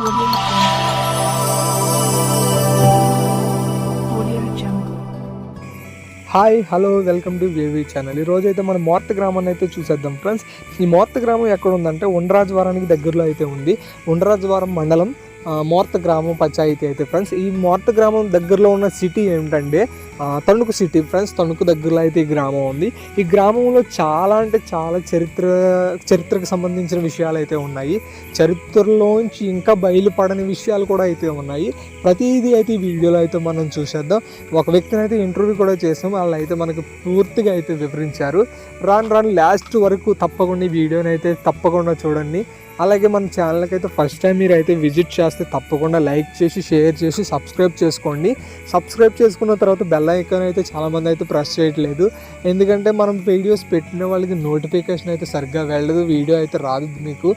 Hi hello welcome to వేవీ channel ఈ రోజైతే అయితే మనం మోర్త గ్రామాన్ని అయితే చూసేద్దాం. ఫ్రెండ్స్ ఈ మోర్త గ్రామం ఎక్కడ ఉందంటే ఉండ్రాజవారానికి దగ్గరలో అయితే ఉంది. ఉండ్రాజవారం మండలం మోర్త గ్రామం పంచాయతీ అయితే ఫ్రెండ్స్. ఈ మోర్త గ్రామం దగ్గరలో ఉన్న సిటీ ఏమిటంటే తణుకు సిటీ ఫ్రెండ్స్. తణుకు దగ్గరలో అయితే ఈ గ్రామం ఉంది. ఈ గ్రామంలో చాలా అంటే చాలా చరిత్ర చరిత్రకు సంబంధించిన విషయాలు అయితే ఉన్నాయి. చరిత్రలోంచి ఇంకా బయలుపడని విషయాలు కూడా అయితే ఉన్నాయి. ప్రతిదీ అయితే ఈ వీడియోలో అయితే మనం చూసేద్దాం. ఒక వ్యక్తిని అయితే ఇంటర్వ్యూ కూడా చేసాం. వాళ్ళు అయితే మనకు పూర్తిగా అయితే వివరించారు. రాను రాను లాస్ట్ వరకు తప్పకుండా ఈ వీడియోని అయితే తప్పకుండా చూడండి. అలాగే మన ఛానల్కి అయితే ఫస్ట్ టైం మీరు అయితే విజిట్ చేస్తే తప్పకుండా లైక్ చేసి షేర్ చేసి సబ్స్క్రైబ్ చేసుకోండి. సబ్స్క్రైబ్ చేసుకున్న తర్వాత బెల్ ఐకాన్ అయితే చాలామంది అయితే ప్రెస్ చేయట్లేదు. ఎందుకంటే మనం వీడియోస్ పెట్టిన వాళ్ళకి నోటిఫికేషన్ అయితే సరిగ్గా వెళ్ళదు వీడియో అయితే రాదు మీకు.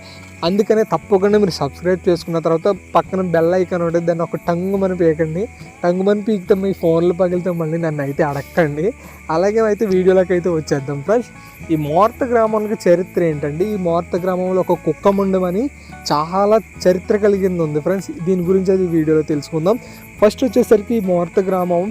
అందుకనే తప్పకుండా మీరు సబ్స్క్రైబ్ చేసుకున్న తర్వాత పక్కన బెల్ ఐకాన్ ఉంటుంది దాన్ని ఒక టంగు మన పీకండి. టంగు మన పీకితే మీ ఫోన్లు పగిలితే మళ్ళీ నన్ను అయితే అడగండి అలాగే అయితే వీడియోలోకి అయితే వచ్చేద్దాం ఫ్రెండ్స్ ఈ మోర్త గ్రామానికి చరిత్ర ఏంటంటే ఈ మోర్త గ్రామంలో ఒక కుక్క ముండం అని చాలా చరిత్ర కలిగింది ఉంది. ఫ్రెండ్స్ దీని గురించి అది వీడియోలో తెలుసుకుందాం. ఫస్ట్ వచ్చేసరికి ఈ మోర్త గ్రామం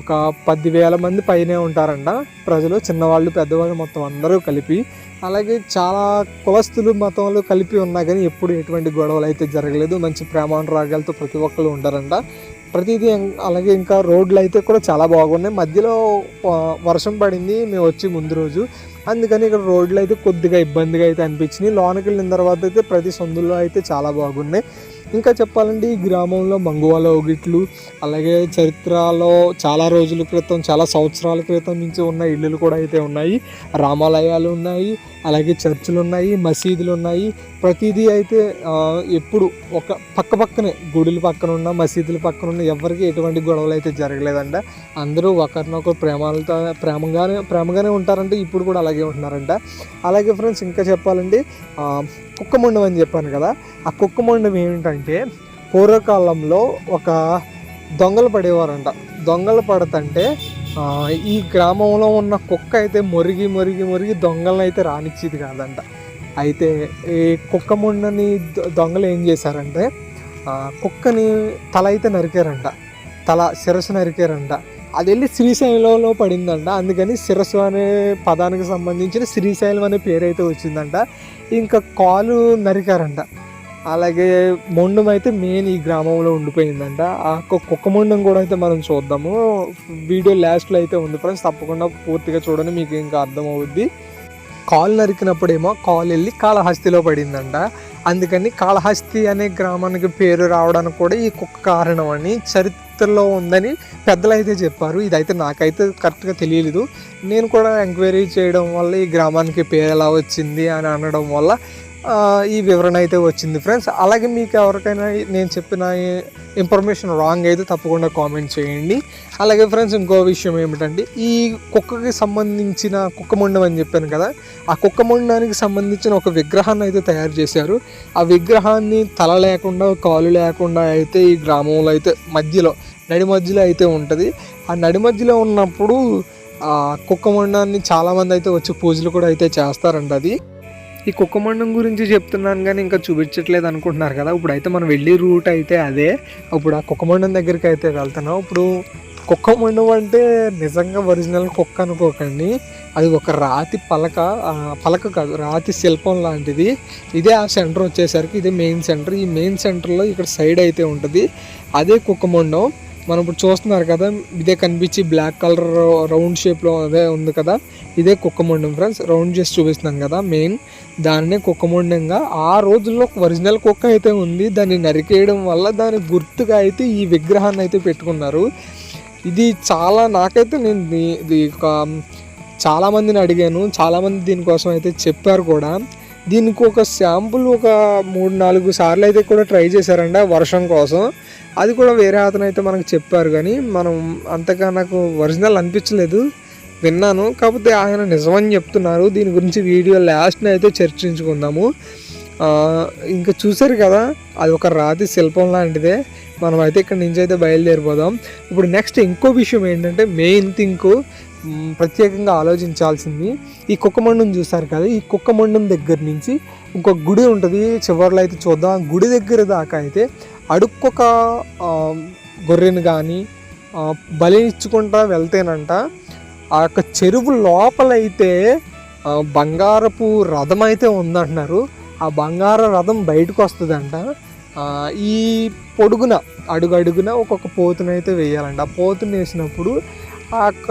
ఒక పదివేల మంది పైనే ఉంటారంట. ప్రజలు చిన్నవాళ్ళు పెద్దవాళ్ళు మొత్తం అందరూ కలిపి. అలాగే చాలా కులస్తులు మతంలో కలిపి ఉన్నా కానీ ఎప్పుడు ఎటువంటి గొడవలు అయితే జరగలేదు. మంచి ప్రేమానురాగాలతో ప్రతి ఒక్కరు ఉంటారంట. ప్రతిదీ అలాగే ఇంకా రోడ్లు అయితే కూడా చాలా బాగున్నాయి. మధ్యలో వర్షం పడింది మేము వచ్చి ముందు రోజు. అందుకని ఇక్కడ రోడ్లు అయితే కొద్దిగా ఇబ్బందిగా అయితే అనిపించినాయి. లోనకి వెళ్ళిన తర్వాత అయితే ప్రతి సందులో అయితే చాలా బాగున్నాయి. ఇంకా చెప్పాలంటే ఈ గ్రామంలో మంగువాల ఒగిట్లు అలాగే చరిత్రలో చాలా రోజుల క్రితం చాలా సంవత్సరాల క్రితం నుంచి ఉన్న ఇల్లులు కూడా అయితే ఉన్నాయి. రామాలయాలు ఉన్నాయి. అలాగే చర్చిలు ఉన్నాయి మసీదులు ఉన్నాయి ప్రతిదీ అయితే ఎప్పుడు ఒక పక్క పక్కనే గుడుల పక్కన ఉన్న మసీదుల పక్కన ఉన్న ఎవరికి ఎటువంటి గొడవలు అయితే జరగలేదంట. అందరూ ఒకరినొకరు ప్రేమాలతో ప్రేమగానే ప్రేమగానే ఉంటారంటే. ఇప్పుడు కూడా అలాగే ఉంటున్నారంట. అలాగే ఫ్రెండ్స్ ఇంకా చెప్పాలంటే ఆ, కుక్క అని చెప్పాను కదా. ఆ కుక్క మొండం ఏమిటంటే పూర్వకాలంలో ఒక దొంగలు పడేవారంట. దొంగలు పడతంటే ఈ గ్రామంలో ఉన్న కుక్క అయితే మురిగి మురిగి మురిగి దొంగలను అయితే రానిచ్చేది కాదంట. అయితే ఈ కుక్క ముండని దొంగలు ఏం చేశారంటే కుక్కని తల అయితే నరికారంట. తల శిరస్సు నరికారంట. అది వెళ్ళి శ్రీశైలంలో పడిందంట. అందుకని శిరస్సు అనే పదానికి సంబంధించిన శ్రీశైలం అనే పేరు అయితే వచ్చిందంట. ఇంకా కాలు నరికారంట. అలాగే మొండం అయితే మెయిన్ ఈ గ్రామంలో ఉండిపోయిందంట. ఆ కుక్క మొండం కూడా అయితే మనం చూద్దాము. వీడియో లాస్ట్లో అయితే ఉంది ఫ్రెండ్స్ తప్పకుండా పూర్తిగా చూడండి మీకు ఇంకా అర్థమవుద్ది. కాలు నరికినప్పుడేమో కాలు వెళ్ళి కాళహస్తిలో పడిందంట. అందుకని కాళహస్తి అనే గ్రామానికి పేరు రావడానికి కూడా ఈ కుక్క కారణం అని చరిత్రలో ఉందని పెద్దలు అయితే చెప్పారు. ఇదైతే నాకైతే కరెక్ట్గా తెలియలేదు. నేను కూడా ఎంక్వైరీ చేయడం వల్ల ఈ గ్రామానికి పేరు ఎలా వచ్చింది అని అనడం వల్ల ఈ వివరణ అయితే వచ్చింది ఫ్రెండ్స్. అలాగే మీకు ఎవరికైనా నేను చెప్పిన ఇన్ఫర్మేషన్ రాంగ్ అయితే తప్పకుండా కామెంట్ చేయండి. అలాగే ఫ్రెండ్స్ ఇంకో విషయం ఏమిటంటే ఈ కుక్కకి సంబంధించిన కుక్క మొండం అని చెప్పాను కదా ఆ కుక్క మొండానికి సంబంధించిన ఒక విగ్రహాన్ని అయితే తయారు చేశారు. ఆ విగ్రహాన్ని తల లేకుండా కాలు లేకుండా అయితే ఈ గ్రామంలో అయితే మధ్యలో నడి మధ్యలో అయితే ఉంటుంది. ఆ నడి మధ్యలో ఉన్నప్పుడు ఆ కుక్క మొండాన్ని చాలామంది అయితే వచ్చి పూజలు కూడా అయితే చేస్తారంట అది. ఈ కుక్కమండం గురించి చెప్తున్నాను కానీ ఇంకా చూపించట్లేదు అనుకుంటున్నారు కదా. ఇప్పుడు అయితే మనం వెళ్ళి రూట్ అయితే అదే. ఇప్పుడు ఆ కుక్కమండం దగ్గరికి అయితే వెళ్తున్నాం. ఇప్పుడు కుక్క మండం అంటే నిజంగా ఒరిజినల్ కుక్క అనుకోకండి. అది ఒక రాతి పలక పలక కాదు రాతి శిల్పం లాంటిది. ఇదే ఆ సెంటర్ వచ్చేసరికి ఇదే మెయిన్ సెంటర్ ఈ మెయిన్ సెంటర్లో ఇక్కడ సైడ్ అయితే ఉంటుంది. అదే కుక్క మండం మనం ఇప్పుడు చూస్తున్నారు కదా ఇదే కనిపించి బ్లాక్ కలర్ రౌండ్ షేప్లో అదే ఉంది కదా ఇదే కుక్కముండం ఫ్రెండ్స్ రౌండ్ చేసి చూపిస్తున్నాం కదా మెయిన్ దాన్నే కుక్కముండంగా ఆ రోజుల్లో ఒరిజినల్ కుక్క అయితే ఉంది దాన్ని నరికేయడం వల్ల దాని గుర్తుగా అయితే ఈ విగ్రహాన్ని అయితే పెట్టుకున్నారు. ఇది చాలా నాకైతే నేను ఇది ఒక చాలామందిని అడిగాను చాలామంది దీనికోసం అయితే చెప్పారు కూడా. దీనికి ఒక శాంపుల్ ఒక మూడు నాలుగు సార్లు అయితే కూడా ట్రై చేశారండి వర్షం కోసం. అది కూడా వేరే అతను అయితే మనకు చెప్పారు కానీ మనం అంతగా నాకు ఒరిజినల్ అనిపించలేదు. విన్నాను. కాకపోతే ఆయన నిజమని చెప్తున్నారు. దీని గురించి వీడియో లాస్ట్ని అయితే చర్చించుకుందాము. ఇంకా చూశారు కదా అది ఒక రాతి శిల్పం లాంటిదే. మనం అయితే ఇక్కడ నుంచి అయితే బయలుదేరిపోదాం. ఇప్పుడు నెక్స్ట్ ఇంకో విషయం ఏంటంటే మెయిన్ థింక్ ప్రత్యేకంగా ఆలోచించాల్సింది. ఈ కుక్కమండం చూసారు కదా ఈ కుక్కమండం దగ్గర నుంచి ఇంకొక గుడి ఉంటుంది చివరిలో అయితే చూద్దాం. గుడి దగ్గర దాకా అయితే అడుక్కొక గొర్రెను కానీ బలినిచ్చుకుంటా వెళ్తేనంట. ఆ యొక్క చెరువు లోపలైతే బంగారపు రథం అయితే ఉందంటున్నారు. ఆ బంగార రథం బయటకు వస్తుందంట. ఈ పొడుగున అడుగు అడుగున ఒక్కొక్క పోతునైతే వేయాలంట. ఆ పోతుని వేసినప్పుడు ఆ యొక్క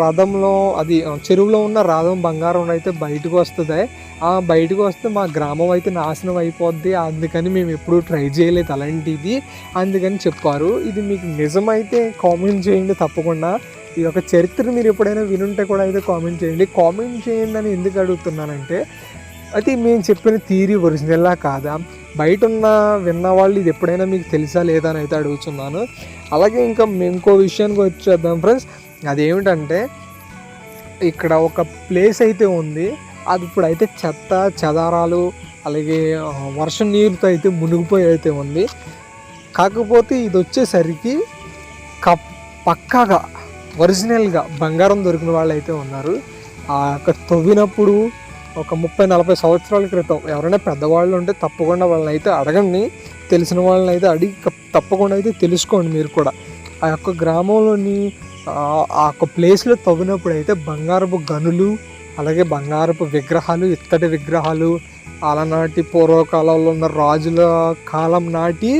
రథంలో అది చెరువులో ఉన్న రథం బంగారం అయితే బయటకు వస్తుంది. ఆ బయటకు వస్తే మా గ్రామం అయితే నాశనం అయిపోద్ది. అందుకని మేము ఎప్పుడూ ట్రై చేయలేదు అలాంటిది. అందుకని చెప్పారు. ఇది మీకు నిజమైతే కామెంట్ చేయండి తప్పకుండా. ఈ యొక్క చరిత్ర మీరు ఎప్పుడైనా వినుంటే కూడా అయితే కామెంట్ చేయండి. కామెంట్ చేయండి అని ఎందుకు అడుగుతున్నానంటే అది మేము చెప్పిన థీరీ ఒరిజినల్లా కాదా? బయట ఉన్న విన్న వాళ్ళు ఇది ఎప్పుడైనా మీకు తెలుసా లేదా అని అయితే అడుగుతున్నాను. అలాగే ఇంకా మేము ఇంకో విషయానికి వచ్చేద్దాం ఫ్రెండ్స్. అదేమిటంటే ఇక్కడ ఒక ప్లేస్ అయితే ఉంది. అది ఇప్పుడు అయితే చెత్త చెదారాలు అలాగే వర్షం నీరుతో అయితే మునిగిపోయి అయితే ఉంది. కాకపోతే ఇది వచ్చేసరికి క పక్కాగా ఒరిజినల్గా బంగారం దొరికిన వాళ్ళు అయితే ఉన్నారు. ఆ యొక్క తవ్వినప్పుడు ఒక ముప్పై నలభై సంవత్సరాల క్రితం ఎవరైనా పెద్దవాళ్ళు ఉంటే తప్పకుండా వాళ్ళని అయితే అడగండి. తెలిసిన వాళ్ళని అయితే అడిగి తప్పకుండా అయితే తెలుసుకోండి మీరు కూడా. ఆ యొక్క గ్రామంలోని ఆ ఆ యొక్క ప్లేస్లో తవ్వినప్పుడు అయితే బంగారపు గనులు అలాగే బంగారపు విగ్రహాలు ఇత్తడి విగ్రహాలు అలనాటి పూర్వకాలంలో ఉన్న రాజుల కాలం నాటి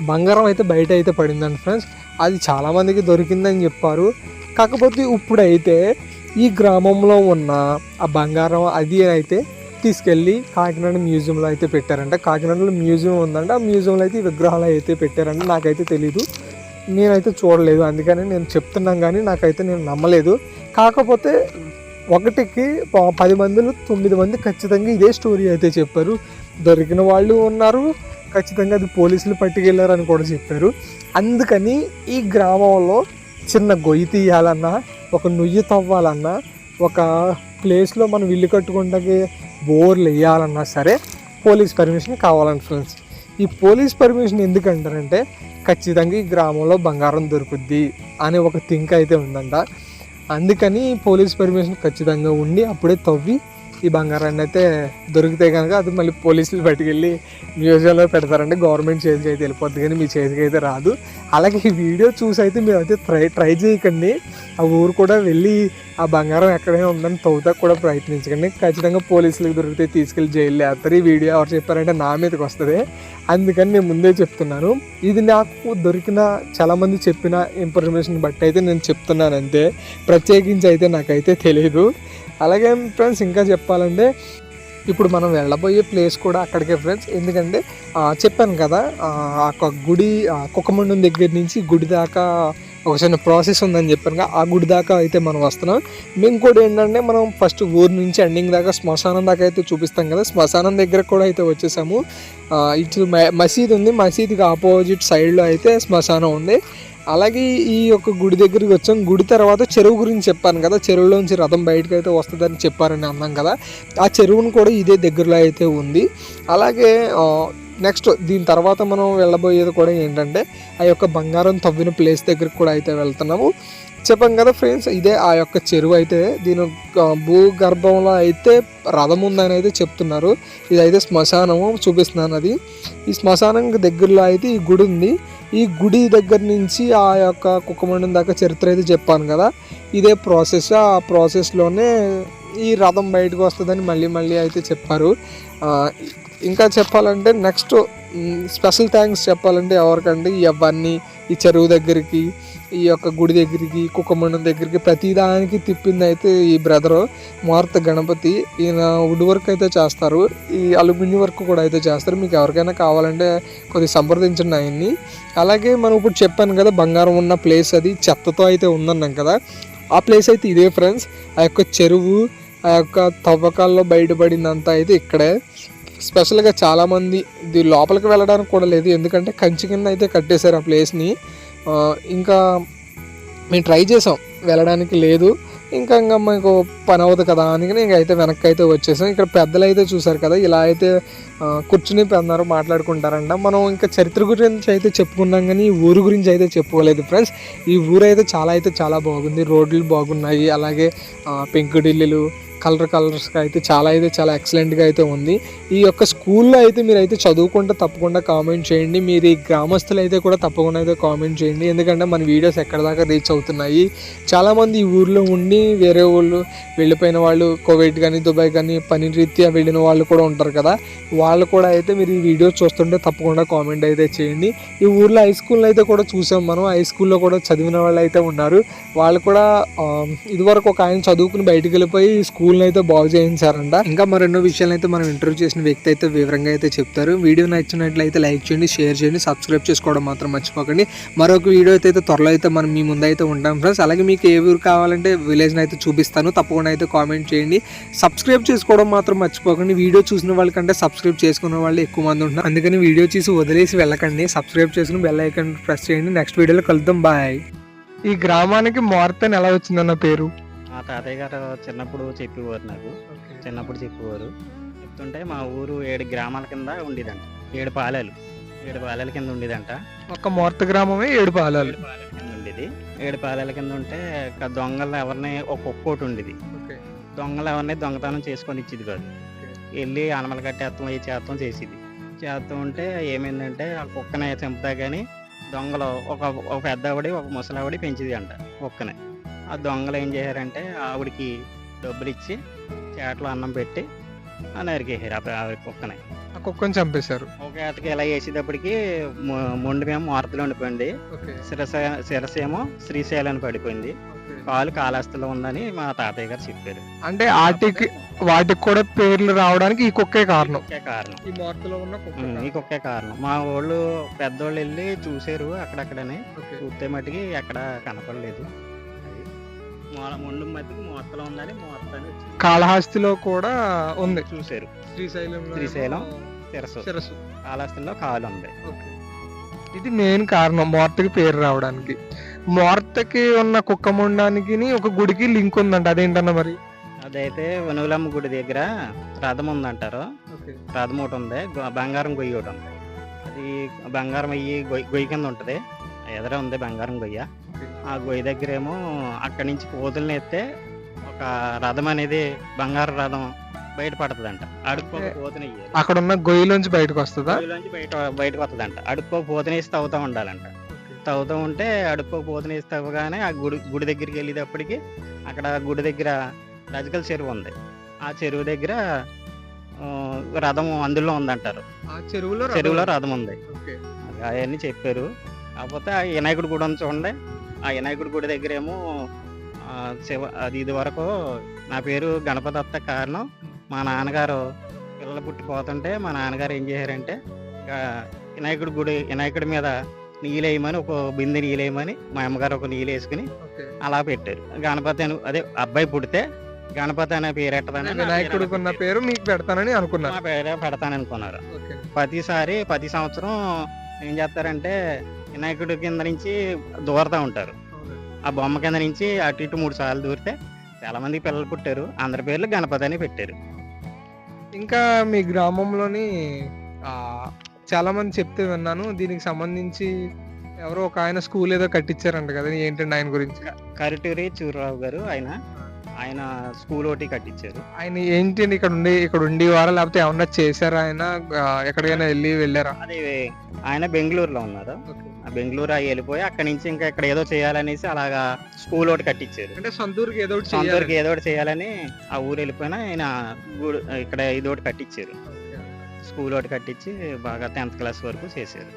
బంగారం అయితే బయట అయితే పడిందండి ఫ్రెండ్స్ అది చాలామందికి దొరికిందని చెప్పారు. కాకపోతే ఇప్పుడైతే ఈ గ్రామంలో ఉన్న ఆ బంగారం అది అయితే తీసుకెళ్ళి కాకినాడ మ్యూజియంలో అయితే పెట్టారంట. కాకినాడలో మ్యూజియం ఉందంట. ఆ మ్యూజియంలో అయితే విగ్రహాలు అయితే పెట్టారంట. నాకైతే తెలీదు. నేనైతే చూడలేదు. అందుకని నేను చెప్తున్నాను కానీ నాకైతే నేను నమ్మలేదు. కాకపోతే ఒకటికి పది మందిలో తొమ్మిది మంది ఖచ్చితంగా ఇదే స్టోరీ అయితే చెప్పారు. దొరికిన వాళ్ళు ఉన్నారు. ఖచ్చితంగా అది పోలీసులు పట్టుకెళ్ళారు అని కూడా చెప్పారు. అందుకని ఈ గ్రామంలో చిన్న గొయ్యి తీయాలన్నా ఒక నుయ్యి తవ్వాలన్నా ఒక ప్లేస్లో మనం ఇల్లు కట్టుకుంటే బోర్లు వేయాలన్నా సరే పోలీస్ పర్మిషన్ కావాలండి ఫ్రెండ్స్ ఈ పోలీస్ పర్మిషన్ ఎందుకంటారంటే ఖచ్చితంగా ఈ గ్రామంలో బంగారం దొరుకుద్ది అనే ఒక థింక్ అయితే ఉందంట. అందుకని పోలీస్ పర్మిషన్ ఖచ్చితంగా ఉండి అప్పుడే తవ్వి ఈ బంగారాన్ని అయితే దొరికితే కనుక అది మళ్ళీ పోలీసులు పట్టుకెళ్ళి మ్యూజియంలో పెడతారంటే గవర్నమెంట్ చేతికి అయితే వెళ్ళిపోద్ది కానీ మీ చేతికి అయితే రాదు. అలాగే ఈ వీడియో చూసి అయితే మీరు అయితే ట్రై ట్రై చేయకండి. ఆ ఊరు కూడా వెళ్ళి ఆ బంగారం ఎక్కడైనా ఉందని తవ్వుతా కూడా ప్రయత్నించకండి. ఖచ్చితంగా పోలీసులకు దొరికితే తీసుకెళ్ళి జైలు వేస్తారు ఈ వీడియో ఎవరు చెప్పారంటే నా మీదకి వస్తుంది. అందుకని నేను ముందే చెప్తున్నాను. ఇది నాకు దొరికిన చాలామంది చెప్పిన ఇన్ఫర్మేషన్ బట్టి అయితే నేను చెప్తున్నాను అంతే. ప్రత్యేకించి అయితే నాకైతే తెలియదు అలాగే ఫ్రెండ్స్ ఇంకా చెప్పాలంటే ఇప్పుడు మనం వెళ్ళబోయే ప్లేస్ కూడా అక్కడికే ఫ్రెండ్స్. ఎందుకంటే చెప్పాను కదా ఆ యొక్క గుడి కుక్కమండం దగ్గర నుంచి గుడి దాకా ఒక చిన్న ప్రాసెస్ ఉందని చెప్పాను కదా ఆ గుడి దాకా అయితే మనం వస్తున్నాం. మేము కూడా ఏంటంటే మనం ఫస్ట్ ఊరు నుంచి ఎండింగ్ దాకా శ్మశానం దాకా అయితే చూపిస్తాం కదా శ్మశానం దగ్గర కూడా అయితే వచ్చేసాము. ఇటు మసీద్ ఉంది. మసీద్కి ఆపోజిట్ సైడ్లో అయితే శ్మశానం ఉంది. అలాగే ఈ యొక్క గుడి దగ్గరికి వచ్చాం. గుడి తర్వాత చెరువు గురించి చెప్పాను కదా. చెరువులోంచి రథం బయటకు అయితే వస్తుందని చెప్పారని అన్నాం కదా. ఆ చెరువును కూడా ఇదే దగ్గరలో అయితే ఉంది. అలాగే నెక్స్ట్ దీని తర్వాత మనం వెళ్ళబోయేది కూడా ఏంటంటే ఆ యొక్క బంగారం తవ్విన ప్లేస్ దగ్గరికి కూడా అయితే వెళ్తున్నాము. చెప్పాం కదా ఫ్రెండ్స్ ఇదే ఆ యొక్క చెరువు అయితే దీని భూగర్భంలో అయితే రథం ఉందని అయితే చెప్తున్నారు. ఇదైతే శ్మశానము చూపిస్తున్నాను అది. ఈ శ్మశానం దగ్గరలో అయితే ఈ గుడి ఉంది. ఈ గుడి దగ్గర నుంచి ఆ యొక్క కుక్కమండం దాకా చరిత్ర అయితే చెప్పాను కదా. ఇదే ప్రాసెస్ ఆ ప్రాసెస్లోనే ఈ రథం బయటకు వస్తుందని మళ్ళీ మళ్ళీ అయితే చెప్పారు. ఇంకా చెప్పాలంటే నెక్స్ట్ స్పెషల్ థ్యాంక్స్ చెప్పాలంటే ఎవరికండి? ఇవన్నీ ఈ చెరువు దగ్గరికి ఈ యొక్క గుడి దగ్గరికి కుక్కమండం దగ్గరికి ప్రతిదానికి తిప్పింది అయితే ఈ బ్రదరు మారుత గణపతి. ఈయన వుడ్ వర్క్ అయితే చేస్తారు. ఈ అల్యూమినియం వర్క్ కూడా అయితే చేస్తారు. మీకు ఎవరికైనా కావాలంటే కొద్దిగా సంప్రదించండి ఆయన్ని. అలాగే మనం ఇప్పుడు చెప్పాను కదా బంగారం ఉన్న ప్లేస్ అది చెత్తతో అయితే ఉందన్నాం కదా. ఆ ప్లేస్ అయితే ఇదే ఫ్రెండ్స్. ఆ యొక్క చెరువు ఆ యొక్క తవ్వకాల్లో బయటపడిందంతా అయితే ఇక్కడే. స్పెషల్గా చాలామంది ఇది లోపలికి వెళ్ళడానికి కూడా లేదు. ఎందుకంటే కంచి కింద అయితే కట్టేశారు ఆ ప్లేస్ని. ఇంకా మేము ట్రై చేసాం. వెళ్ళడానికి లేదు. ఇంకా ఇంకా మీకు పని అవ్వదు కదా అని ఇంక అయితే వెనక్కి అయితే వచ్చేసాం. ఇక్కడ పెద్దలు అయితే చూసారు కదా ఇలా అయితే కూర్చుని అందరూ మాట్లాడుకుంటారంట. మనం ఇంకా చరిత్ర గురించి అయితే చెప్పుకున్నాం కానీ ఈ ఊరు గురించి అయితే చెప్పుకోలేదు ఫ్రెండ్స్. ఈ ఊరు అయితే చాలా అయితే చాలా బాగుంది. రోడ్లు బాగున్నాయి. అలాగే పెంకుడిల్లులు కలర్ కలర్స్గా అయితే చాలా అయితే చాలా ఎక్సలెంట్గా అయితే ఉంది. ఈ యొక్క స్కూల్లో అయితే మీరు అయితే చదువుకుంటే తప్పకుండా కామెంట్ చేయండి. మీరు ఈ గ్రామస్తులు అయితే కూడా తప్పకుండా అయితే కామెంట్ చేయండి. ఎందుకంటే మన వీడియోస్ ఎక్కడ దాకా రీచ్ అవుతున్నాయి. చాలామంది ఈ ఊర్లో ఉండి వేరే ఊళ్ళు వెళ్ళిపోయిన వాళ్ళు కోవిడ్ కానీ దుబాయ్ కానీ పని రీత్యా వెళ్ళిన వాళ్ళు కూడా ఉంటారు కదా. వాళ్ళు కూడా అయితే మీరు ఈ వీడియో చూస్తుంటే తప్పకుండా కామెంట్ అయితే చేయండి. ఈ ఊర్లో హై స్కూల్ అయితే కూడా చూసాం మనం. హై స్కూల్లో కూడా చదివిన వాళ్ళు అయితే ఉన్నారు. వాళ్ళు కూడా ఇదివరకు ఒక ఆయన చదువుకుని బయటికి వెళ్ళిపోయి స్కూల్ స్కూల్ని అయితే బాగు చేయించారంట. ఇంకా మరెన్నో విషయాలు అయితే మనం ఇంటర్వ్యూ చేసిన వ్యక్తి అయితే వివరంగా అయితే చెప్తారు. వీడియో నచ్చినట్లయితే లైక్ చేయండి షేర్ చేయండి సబ్స్క్రైబ్ చేసుకోవడం మాత్రం మర్చిపోకండి. మరొక వీడియో అయితే త్వరలో అయితే మనం మీ ముందు అయితే ఉంటాం ఫ్రెండ్స్. అలాగే మీకు ఏ ఊరు కావాలంటే విలేజ్ని అయితే చూపిస్తాను. తప్పకుండా అయితే కామెంట్ చేయండి. సబ్స్క్రైబ్ చేసుకోవడం మాత్రం మర్చిపోకండి. వీడియో చూసిన వాళ్ళకంటే సబ్స్క్రైబ్ చేసుకున్న వాళ్ళు ఎక్కువ మంది ఉంటారు అందుకని వీడియో చూసి వదిలేసి వెళ్ళకండి. సబ్స్క్రైబ్ చేసుకుని బెల్ ఐకాన్ ప్రెస్ చేయండి. నెక్స్ట్ వీడియోలో కలుద్దాం. బాయ్. ఈ గ్రామానికి మార్తన్ ఎలా వచ్చిందన్న పేరు? మా తాతయ్య గారు చిన్నప్పుడు చెప్పేవారు నాకు. చిన్నప్పుడు చెప్పేవారు. చెప్తుంటే మా ఊరు ఏడు గ్రామాల కింద ఉండేదంట. ఏడు పాలెలు. ఏడు పాలెల కింద ఉండేదంట. ఒక మార్త గ్రామమే ఏడు పాలాలు. కింద ఉండేది. ఏడు పాలెల కింద ఉంటే దొంగలు ఎవరిని ఒక ఒక్కోటి ఉండేది. దొంగలు ఎవరిని దొంగతనం చేసుకొని ఇచ్చేది కాదు. వెళ్ళి అనమలు కట్టేస్తాం ఏ చేస్తాం చేసేది. చేస్తూ ఉంటే ఏమైందంటే ఆ కుక్కనే చంపుతా కానీ దొంగలు ఒక ఒక పెద్ద ఆవిడ ఒక ముసలావిడ పెంచింది అంట కుక్కనే. ఆ దొంగలు ఏం చేశారంటే ఆవిడకి డబ్బులు ఇచ్చి చేటలో అన్నం పెట్టి ఆ నరికేసారు ఆ కుక్కని. ఆ కుక్కని చంపేశారు. ఒక ఏతకి ఇలా వేసేటప్పటికి మొ- మొండి మేము మార్తలో ఉండిపోయింది. శిరస శిరస ఏమో శ్రీశైలం పడిపోయింది. కాలు కాలాస్తులో ఉందని మా తాతయ్య గారు చెప్పారు. అంటే వాటికి వాటికి కూడా పేర్లు రావడానికి ఈ కుక్కే కారణం. కారణం. ఈ మార్తలో ఉన్న ఈ ఒకే కారణం. మా వాళ్ళు పెద్దోళ్ళు వెళ్ళి చూసారు అక్కడక్కడనే. చూస్తే మట్టుకి ఎక్కడ కనపడలేదు. మొండు మోస్తలో ఉందని మోస్తాని కాళహస్తిలో కూడా ఉంది. చూసారు శ్రీశైలం శ్రీశైలం శిరసు శిరస్సు కాలాస్తుల్లో కాలు ఉంది. ఇది మెయిన్ కారణం మార్తకి పేరు రావడానికి. మార్తకి ఉన్న కుక్క ముండానికి ఒక గుడికి లింక్ ఉందంట అదేంటన్న మరి? అదైతే వనుగులమ్మ గుడి దగ్గర రథం ఉందంటారు. రథం ఒకటి ఉంది బంగారం గొయ్యి ఒకటి ఉంది. అది బంగారం అయ్యి గొయ్యి గొయ్యి కింద ఉంటుంది. ఎదర ఉంది బంగారం గొయ్య. ఆ గొయ్యి దగ్గర ఏమో అక్కడి నుంచి పోతుల్ని ఎత్తే ఒక రథం అనేది బంగారు రథం బయట పడుతుందంట. అడుక్కో పోతుని అక్కడ ఉన్న గొయ్యిలోంచి బయటకు వస్తుందా? గొయ్యిలోంచి బయట బయటకు వస్తుందంట. అడుక్కో పోతునేసి తవ్వుతూ ఉండాలంట. తవ్వుతూ ఉంటే అడుక్కో పోతునేసి తవ్వగానే ఆ గుడి గుడి దగ్గరికి వెళ్ళేటప్పటికి అక్కడ గుడి దగ్గర రజకల చెరువు ఉంది. ఆ చెరువు దగ్గర రథం అందులో ఉందంటారు. ఆ చెరువులో చెరువులో రథం ఉంది. అవన్నీ చెప్పారు. కాకపోతే ఆ వినాయకుడి గుడి ఉంది చూడండి. ఆ వినాయకుడి గుడి దగ్గర ఏమో ఆ, శివ అది ఇది వరకు నా పేరు గణపతి అత్త కారణం. మా నాన్నగారు పిల్లలు పుట్టిపోతుంటే మా నాన్నగారు ఏం చేశారంటే వినాయకుడి గుడి వినాయకుడి మీద నీళ్ళేయమని ఒక బిందె నీళ్ళేయమని మా అమ్మగారు ఒక నీళ్ళు వేసుకుని అలా పెట్టారు. గణపతి అని అదే అబ్బాయి పుడితే గణపతి అనే పేరు ఎట్టదని వినాయకుడికి ఉన్న పేరు మీకు పెడతానని. అనుకున్నారు. పేరే పెడతాననుకున్నారు. ప్రతిసారి ప్రతి సంవత్సరం ఏం చేస్తారంటే వినాయకుడి కింద నుంచి దూరతా ఉంటారు. ఆ బొమ్మ కింద నుంచి అటు ఇటు మూడు సార్లు దూరితే చాలా మంది పిల్లలు పుట్టారు. అందరి పేర్లు గణపతి అని పెట్టారు. ఇంకా మీ గ్రామంలోని చాలా మంది చెప్తే విన్నాను దీనికి సంబంధించి ఎవరో ఒక ఆయన స్కూల్ ఏదో కట్టించారంట కదా ఏంటండి ఆయన గురించి? కరిటూరి చూరరావు గారు ఆయన ఆయన స్కూల్ ఒకటి కట్టించారు ఆయన ఏంటి అండి ఇక్కడ ఉండి ఇక్కడ ఉండేవారా లేకపోతే ఏమన్నా చేశారా ఆయన ఎక్కడికైనా వెళ్ళి వెళ్ళారా? అది ఆయన బెంగళూరులో ఉన్నారు బెంగళూరు అవి వెళ్ళిపోయి అక్కడి నుంచి ఇంకా ఇక్కడ ఏదో చేయాలనేసి అలాగా స్కూల్ ఒకటి కట్టించారు. అంటే సొంతూరుకి ఏదో ఒకటి సొంతూరుకి ఏదో ఒకటి చేయాలని ఆ ఊరు వెళ్ళిపోయినా ఆయన గూడు- ఇక్కడ ఇది ఒకటి కట్టించారు. స్కూల్ ఒకటి కట్టించి బాగా టెన్త్ క్లాస్ వరకు చేశారు.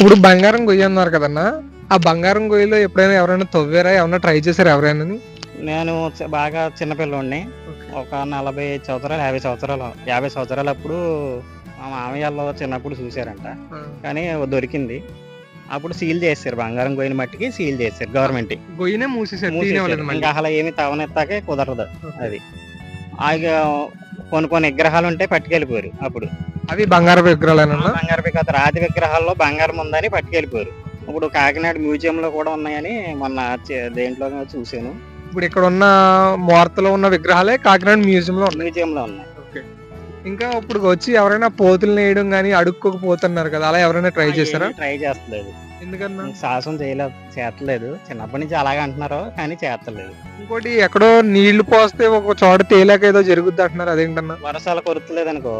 ఇప్పుడు బంగారం గొయ్యి అన్నారు కదన్నా ఆ బంగారం గొయ్యిలో ఎప్పుడైనా ఎవరైనా తవ్వారా? ఏమన్నా ట్రై చేశారా ఎవరైనా నేను బాగా చిన్నపిల్లోడిని ఒక నలభై సంవత్సరాలు యాభై సంవత్సరాలు యాభై సంవత్సరాలు అప్పుడు మా మామయ్యలో చిన్నప్పుడు చూశారంట. కానీ దొరికింది. అప్పుడు సీల్ చేశారు బంగారం గోయిన మట్టికి సీల్ చేశారు గవర్నమెంట్ గొయ్యినే మూసేసారు ఇంకా అసలు ఏమి తవనెత్తాకే కుదరదు అది. కొన్ని కొన్ని విగ్రహాలు ఉంటే పట్టుకెళ్ళిపోయారు అప్పుడు. అవి బంగారు విగ్రహాలేనన్నా బంగారు విగ్రహాలు రాతి విగ్రహాల్లో బంగారం ఉందని పట్టుకెళ్ళిపోయారు. ఇప్పుడు కాకినాడ మ్యూజియం లో కూడా ఉన్నాయని మొన్న దేంట్లో చూశాను. ఇప్పుడు ఇక్కడ ఉన్న మూర్తలో ఉన్న విగ్రహాలే కాకినాడ మ్యూజియం లో ఉన్నాయి. మ్యూజియం లో ఉన్నాయి. ఇంకా ఇప్పుడు వచ్చి ఎవరైనా పోతులు నేయడం కానీ అడుక్కోకపోతున్నారు కదా అలా ఎవరైనా ట్రై చేశారా? ట్రై చేస్తలేదు. ఎందుకన్నా? సాహసం చేయలేదు చేస్తలేదు. చిన్నప్పటి నుంచి అలాగే అంటున్నారు కానీ చేస్తలేదు. ఇంకోటి ఎక్కడో నీళ్ళు పోస్తే ఒక చోట తేలాక ఏదో జరుగుద్ది అంటున్నారు అదేంటన్నా? వర్షాలు కొరతలేదు అనుకో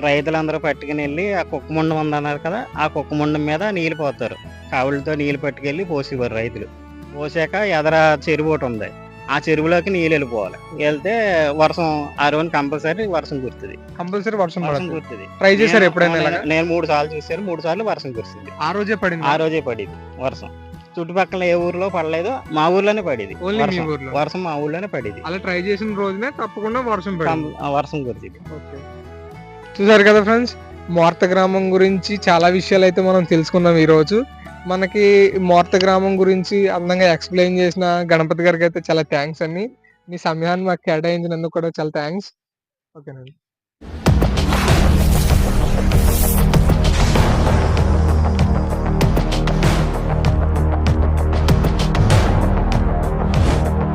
రైతులందరూ పట్టుకుని వెళ్ళి ఆ కుక్క ముండం ఉందన్నారు కదా ఆ కుక్క ముండం మీద నీళ్ళు పోతారు. కావులతో నీళ్ళు పట్టుకెళ్ళి పోసేవారు రైతులు. పోసాక ఎదర చెరువు ఒకటి ఉంది. ఆ చెరువులోకి నీళ్ళు వెళ్ళిపోవాలి. వెళ్తే వర్షం ఆ రోజు కంపల్సరీ వర్షం కురుతుంది. కంపల్సరీ వర్షం వర్షం కురుతుంది. ట్రై చేశారు ఎప్పుడైనా నేను- మూడు సార్లు చూసాను మూడు సార్లు వర్షం కురిసింది. ఆ రోజే పడింది? ఆ రోజే పడింది వర్షం. చుట్టుపక్కల ఏ ఊర్లో పడలేదు మా ఊర్లోనే పడింది వర్షం. మా ఊర్లోనే పడింది. అలా ట్రై చేసిన రోజునే తప్పకుండా వర్షం వర్షం కురిచింది చూసారు కదా ఫ్రెండ్స్ మోర్త గ్రామం గురించి చాలా విషయాలు అయితే మనం తెలుసుకున్నాం ఈ రోజు మనకి మోర్త గ్రామం గురించి అందంగా ఎక్స్ప్లెయిన్ చేసిన గణపతి గారికి అయితే చాలా థ్యాంక్స్ అండి. మీ సమయాన్ని మాకు కేటాయించినందుకు కూడా చాలా థ్యాంక్స్ ఓకేనండి.